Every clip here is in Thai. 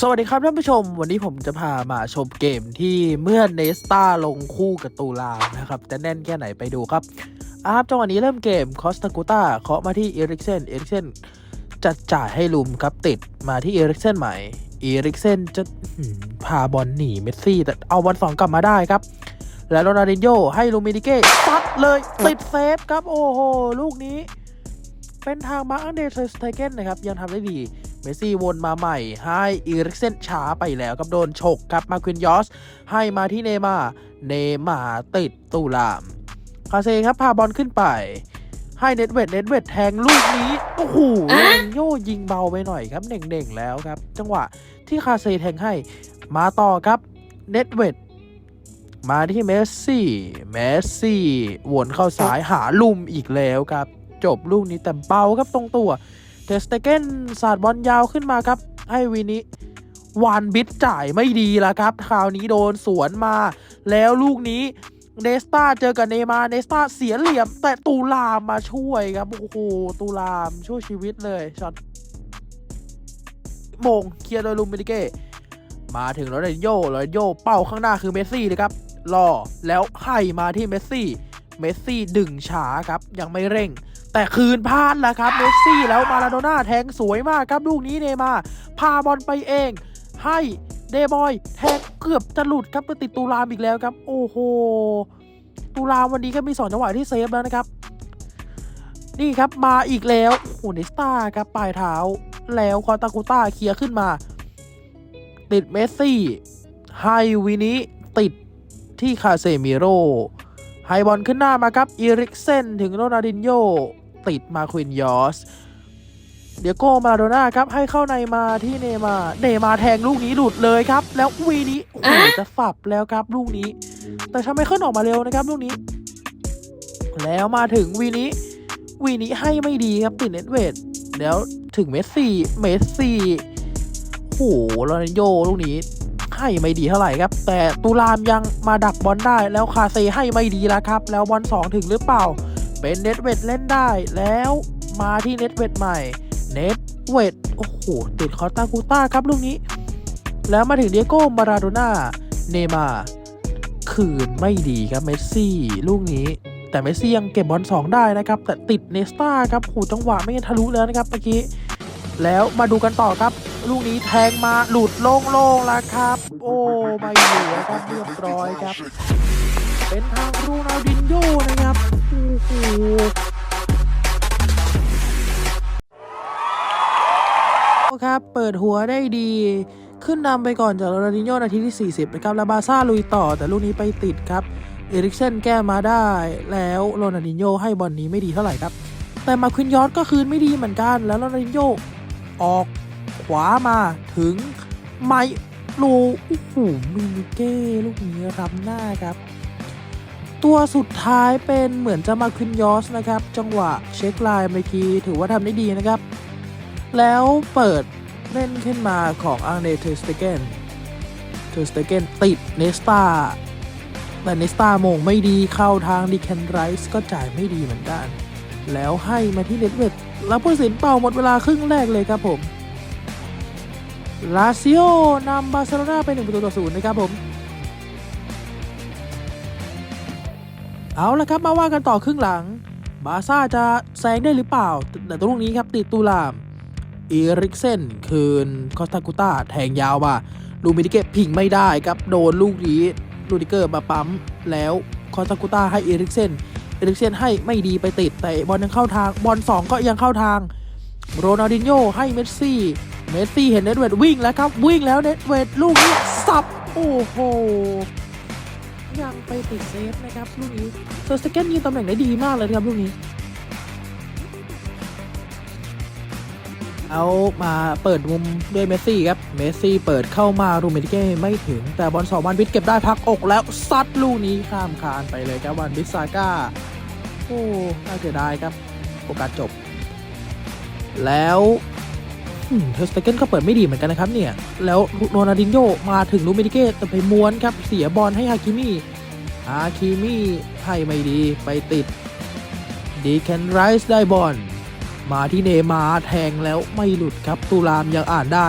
สวัสดีครับท่านผู้ชม วันนี้ผมจะพามาชมเกมที่เมื่อเนสตาลงคู่กับตูลามนะครับ จะแน่นแค่ไหนไปดูครับอาครับจังหวะนี้เริ่มเกมคอสตากูต้าเคาะมาที่เอริกเซนเอริกเซนจะจ่ายให้ลุมครับติดมาที่เอริกเซนใหม่เอริกเซนจะพาบอลหนีเมสซี่แต่เอาบอลสองกลับมาได้ครับ แล้วโรนัลดินโยให้ลูมินิเก้ซัดเลยติดเซฟครับโอ้โหลูกนี้ เป็นทางมาร์อันเดรสไทเกนนะครับยังทำได้ดีเมสซี่วนมาใหม่ ให้อีริกเซนช้าไปแล้วครับโดนฉกครับมาควินยอส ให้มาที่เนย์มาร์เนย์มาร์ติดตูลาม คาเซครับพาบอลขึ้นไป ให้เน็ตเวดเน็ตเวดแทงลูกนี้ โอ้โหโยยิงเบาไปหน่อยครับเด่งๆแล้วครับ จังหวะที่คาเซแทงให้มาต่อครับเน็ตเวดมาที่เมสซี่ เมสซี่วนเข้าซ้ายหาลุมอีกแล้วครับ จบลูกนี้แต่เบาครับตรงตัว เทสเตเกนสาดบอลยาวขึ้นมาครับ ให้วินิวานบิดจ่ายไม่ดีละครับ คราวนี้โดนสวนมา แล้วลูกนี้เนสตาเจอกับเนมาเนสตาเสียเหลี่ยม แต่ตูลามมาช่วยครับ โอ้โหตูลามช่วยชีวิตเลยช็อตโมงเคลียร์โดยลูมินิเก้มาถึงโรนัลโยโรนัลโยเป้าข้างหน้าคือเมสซี่เลยครับรอแล้วให้มาที่เมสซี่ เมสซี่ดึงช้าครับ ยังไม่เร่ง แต่คืนพลาดแล้วครับเมสซี่แล้วมาราโดน่าแทงสวยมากครับลูกนี้เนย์มาพาบอลไปเอง ให้เดบอยแทงเกือบจะหลุดครับไปติดตูรามอีกแล้วครับ โอ้โหตูรามวันนี้ก็มีสองจังหวะที่เซฟแล้วนะครับ นี่ครับมาอีกแล้วโอ้โหเนสตาครับปลายเท้า แล้วคอตากูต้าเคลียร์ขึ้นมา ติดเมสซี่ให้วินิติดที่คาเซมิโรไฮบอลขึ้นหน้ามาครับอีริกเซนถึงโรนัลดินโย ติดมาควินยอสเดียโก้มาโดน่าครับให้เข้าในมาที่เนย์มาร์เนย์มาร์แทงลูกนี้หลุดเลยครับ แล้ววีนี้โอ้โหจะฝับแล้วครับลูกนี้ แต่ชาไมเคิลออกมาเร็วนะครับลูกนี้ แล้วมาถึงวีนี้วีนี้ให้ไม่ดีครับติดเน็ตเวทแล้วถึงเมสซี่เมสซี่โอ้โหโรนัลโยลูกนี้ให้ไม่ดีเท่าไหร่ครับ แต่ตูรามยังมาดักบอลได้แล้วคาเซให้ไม่ดีแล้วครับ แล้วบอลสองถึงหรือเปล่า เป็นเน็ตเวทเล่นได้แล้วมาที่เน็ตเวทใหม่เน็ตเวทโอ้โหติดคอตากูต้าครับลูกนี้ แล้วมาถึงเดียโก้มาราโดน่าเนมาคืนไม่ดีครับเมสซี่ลูกนี้ แต่เมสซี่ยังเก็บบอลสองได้นะครับ แต่ติดเนสตาครับโอ้โหจังหวะไม่งั้นทะลุแล้วนะครับเมื่อกี้แล้วมาดูกันต่อครับ ลูกนี้แทงมาหลุดโล่งๆแล้วครับ โอ้ไม่เหลือครับเรียบร้อยครับ เป็นทางรูนาดินโยนะครับโอ้โหครับ เปิดหัวได้ดี ขึ้นนำไปก่อนจากโรนัลดินโยนาทีที่ 40นะครับแล้วบาซ่าลุยต่อแต่ลูกนี้ไปติดครับเอริกเซนแก้มาได้แล้วโรนัลดินโยให้บอลนี้ไม่ดีเท่าไหร่ครับ แต่มาควินยอร์ดก็คืนไม่ดีเหมือนกันแล้วโรนัลดินโยออกขวามาถึงไมโลโอ้โหมินิเก้ลูกนี้รับหน้าครับ ตัวสุดท้ายเป็นเหมือนจะมาควินยอสนะครับ จังหวะเช็คไลน์เมื่อกี้ถือว่าทำได้ดีนะครับ แล้วเปิดเล่นขึ้นมาของอังเดเทอร์สเตเกนเทสเตเกนติดเนสตาแต่เนสตามงไม่ดีเข้าทางดิแคนไรส์ก็จ่ายไม่ดีเหมือนกัน แล้วให้มาที่เน็ตเวทแล้วผู้ตัดสินเป่าหมดเวลาครึ่งแรกเลยครับผมลาซิโอนำบาร์เซโลนาไป1ประตูต่อศูนย์นะครับผม เอาละครับมาว่ากันต่อครึ่งหลัง บาซ่าจะแซงได้หรือเปล่า แต่ตรงนี้ครับติดตูลามอีริกเซนคืนคอสตากุต้าแทงยาวมาลูมินิเกะพิงไม่ได้ครับโดนลูกนี้ลูดิเกอร์มาปั๊มแล้วคอสตากุต้าให้อีริกเซนอีริกเซนให้ไม่ดีไปติดแต่บอลยังเข้าทางบอลสองก็ยังเข้าทาง โรนัลดินโยให้เมสซี่เมสซี่เห็นเน็ตเวดวิ่งแล้วครับวิ่งแล้วเน็ตเวดลูกนี้สับโอ้โห ยังไปติดเซฟนะครับลูกนี้เซอร์สเกนยิงตำแหน่งได้ดีมากเลยครับลูกนี้ เอามาเปิดมุมด้วยเมสซี่ครับ เมสซี่เปิดเข้ามารูเมดิเก้ไม่ถึง แต่บอลสองวันบิดเก็บได้พักอกแล้วซัดลูกนี้ข้ามคานไปเลยครับวันบิซาก้า โอ้น่าเสียดายครับโอกาสจบ แล้ว เทอร์สเตเกนก็เปิดไม่ดีเหมือนกันนะครับเนี่ย แล้วโรนัลดินโยมาถึงลูเมดิเก้แต่ไปม้วนครับ เสียบอลให้ฮาคิมิฮาคิมิให้ไม่ดีไปติดดีแคนไรส์ได้บอลมาที่เนมาร์แทงแล้วไม่หลุดครับตูรามยังอ่านได้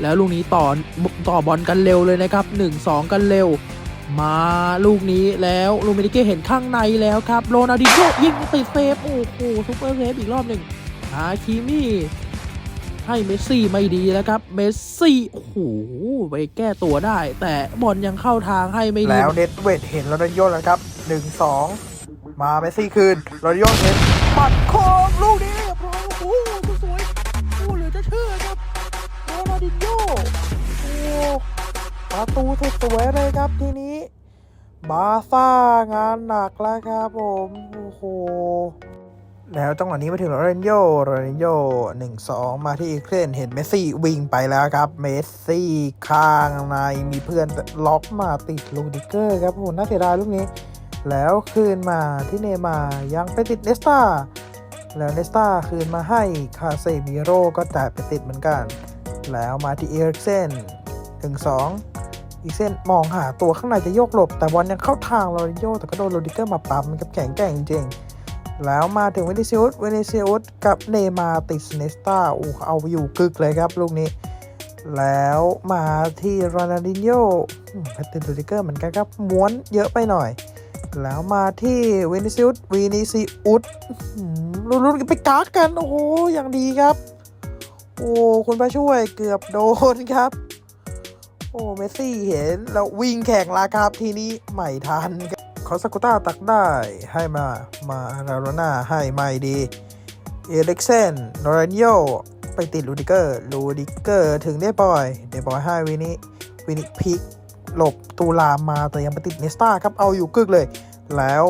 แล้วลูกนี้ต่อต่อบอลกันเร็วเลยนะครับ 1-2 กันเร็ว มาลูกนี้แล้วลูมินิเก้เห็นข้างในแล้วครับโรนัลดินโญ่ยิงติดเซฟโอ้โหซุปเปอร์เซฟอีกรอบหนึ่งฮาคิมี่ ให้เมสซี่ไม่ดีแล้วครับ เมสซี่โอ้โหไปแก้ตัวได้ แต่บอลยังเข้าทางให้ไม่ดีแล้วเน็ตเวทเห็นโรนัลโยแล้วครับหนึ่งสองมาเมสซี่คืนโรนัลโยเห็นปัดโค้งลูกนี้เรียบร้อยโอ้โหสวยโอ้เหลือจะเชื่อครับโรนัลดินโญ่โอ้ประตูสวยเลยครับทีนี้บาซ่างานหนักแล้วครับผมโอ้โห แล้วจังหวะนี้มาถึงโรนัลโยโรนัลโยหนึ่งสองมาที่อีเครนเห็นเมสซี่วิ่งไปแล้วครับ เมสซี่ข้างในมีเพื่อนล็อกมาติดลูดิเกอร์ครับโอ้น่าเสียดายลูกนี้ แล้วคืนมาที่เนมายังไปติดเนสตาแล้วเนสตาคืนมาให้คาเซมิโร่ก็จ่ายไปติดเหมือนกัน แล้วมาที่เอริกเซนถึงสองอีกเซนมองหาตัวข้างในจะโยกหลบ แต่บอลยังเข้าทางโรดิโยแต่ก็โดนโรดิเกอร์มาปั๊มมันกับแข็งแกร่งจริงๆ แล้วมาถึงเวนิซิอุสเวนิซิอุสกับเนมาติดเนสตาอู้เอาอยู่กึกเลยครับลูกนี้ แล้วมาที่โรนัลดินโญ่อืมไปติดโรดิเกอร์เหมือนกันครับม้วนเยอะไปหน่อย แล้วมาที่เวนิซิอุสเวนิซิอุสลุ้นๆไปกากกัน โอ้โหอย่างดีครับ โอ้ คุณพระช่วยเกือบโดนครับ โอ้ เมสซี่เห็น แล้ววิ่งแข่งลาครับทีนี้ไม่ทันครับ อสกุต้าตักได้ ให้มา มาราโรน่าให้ไม่ดี เอริกเซนโนรันโยไปติดลูดิเกอร์ ลูดิเกอร์ถึงเดบอย เดบอยให้วินิวินิพิกหลบตูลามมาแต่ยังไปติดเนสตาครับ เอาอยู่กึกเลย แล้ว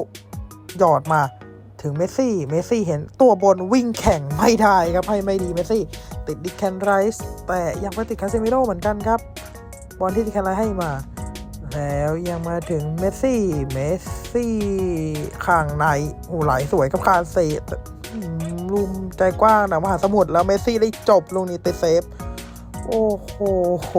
หยอดมาถึงเมสซี่ เมสซี่เห็นตัวบนวิ่งแข่งไม่ได้ครับ ให้ไม่ดีเมสซี่ ติดดิแคนไรส์แต่ยังไปติดคาเซมิโร่เหมือนกันครับ บอลที่ดิแคนไรส์ให้มา แล้วยังมาถึงเมสซี่ เมสซี่ข้างในโอ้ไหลสวยกับคาเซตลุมใจกว้างนะมหาสมุทรแล้วเมสซี่ได้จบลูกนี้ติดเซฟ โอ้โห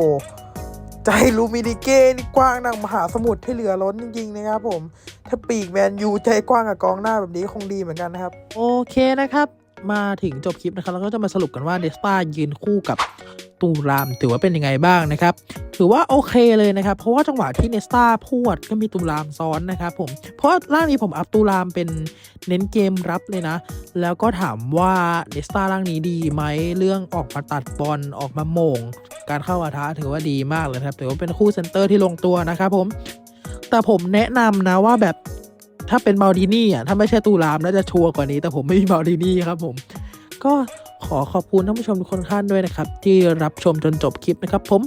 ใจลูมินิเก้นี่กว้างนังมหาสมุทรที่เหลือล้นจริงๆนะครับผม ถ้าปีกแมนยูใจกว้างกับกองหน้าแบบนี้คงดีเหมือนกันนะครับ โอเคนะครับ มาถึงจบคลิปนะครับ แล้วก็จะมาสรุปกันว่าเนสตายืนคู่กับตูรามถือว่าเป็นยังไงบ้างนะครับ ถือว่าโอเคเลยนะครับ เพราะว่าจังหวะที่เนสตาพวดก็มีตูรามซ้อนนะครับผม เพราะร่างนี้ผมอัพตูรามเป็นเน้นเกมรับเลยนะ แล้วก็ถามว่าเนสตาร่างนี้ดีไหมเรื่องออกมาตัดบอลออกมาโมง การเข้าอาทะถือว่าดีมากเลยครับ ถือว่าเป็นคู่เซนเตอร์ที่ลงตัวนะครับผม แต่ผมแนะนำนะว่าแบบถ้าเป็นมาดินี่อะถ้าไม่ใช่ตูรามน่าจะชัวร์กว่านี้ แต่ผมไม่มีมาดินี่ครับผม ก็ขอขอบคุณท่านผู้ชมทุกคนท่านด้วยนะครับ ที่รับชมจนจบคลิปนะครับผม